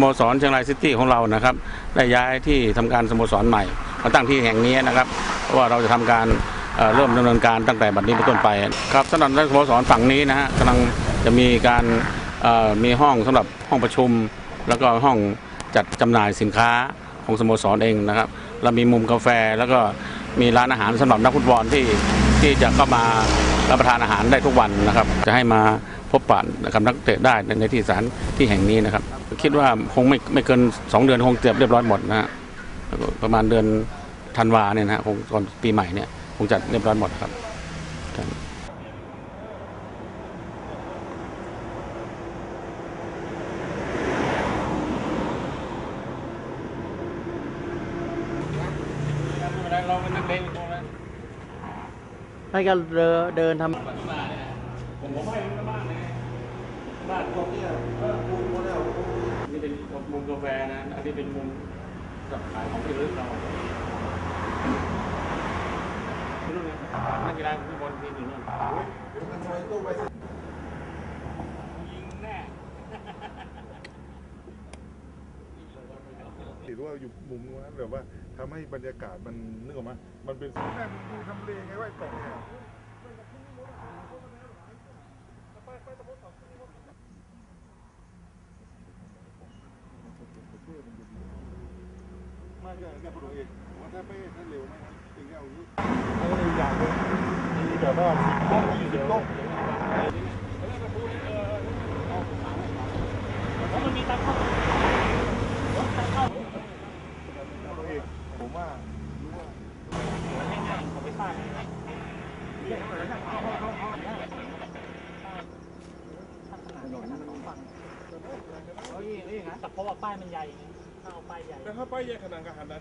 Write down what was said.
โมสรเชียงรายซิตี้ของเรานะครับ ได้ย้ายที่ทำการสโมสรใหม่มาตั้งที่แห่งนี้นะครับเพราะว่าเราจะทำการเเริ่มดำเนินการตั้งแต่บัดนี้เป็นต้นไปครับสำหรับสโมสรฝั่งนี้นะฮะกำลังจะมีการมีห้องสำหรับห้องประชุม แล้วก็ห้องจัดจำหน่ายสินค้าของสโมสรเองนะครับแล้วมีมุมกาแฟแล้วก็มีร้านอาหารสำหรับนักฟุตบอลที่ที่จะเข้ามารับประทานอาหารได้ทุกวันนะครับ จะให้มา พบปะกับนักเตะได้ในที่สถานที่แห่งนี้นะครับ คิดว่าคงไม่ไม่เกิน 2 เดือนคงเตรียมเรียบร้อยหมดนะฮะประมาณเดือนธันวาเนี่ยนะฮะคงก่อนปีใหม่เนี่ยคงจะเรียบร้อยหมดครับครับให้กันเดินทำ ผมผมให้มันบ้านเลยบ้านพวกเนี้ยเออมุมหมดแล้วนี่เป็นมุมกาแฟนะ อันนี้เป็นมุมสับขายของที่ระลึกเราที่นู่นนะนักกีฬาฟุตบอลทีมอยู่นู่นยิงแน่ถือว่าอยู่มุมนู้นนะแบบว่าทำให้บรรยากาศมันนึกออกไหมมันเป็นแม่มึงดูทำเลไงว่าไอ้กล่องเนี่ มากเลยเนี่ยคุณเอกว่าถ้าไม่ถ้าเร็วไหมครับถึงเอาอย่างนี้แล้วก็อีกอย่างหนึงมีแบบว่าห้องยี่สิบโต๊ะมันมีตังเข้าตัวเอกผมว่าง่ายๆผมไม่ทราบแต่เพราะว่าป้ายมันใหญ่ ถ้าไป้ายใหญ่แต่ถ้าไปแยกขนาดกับหันนะ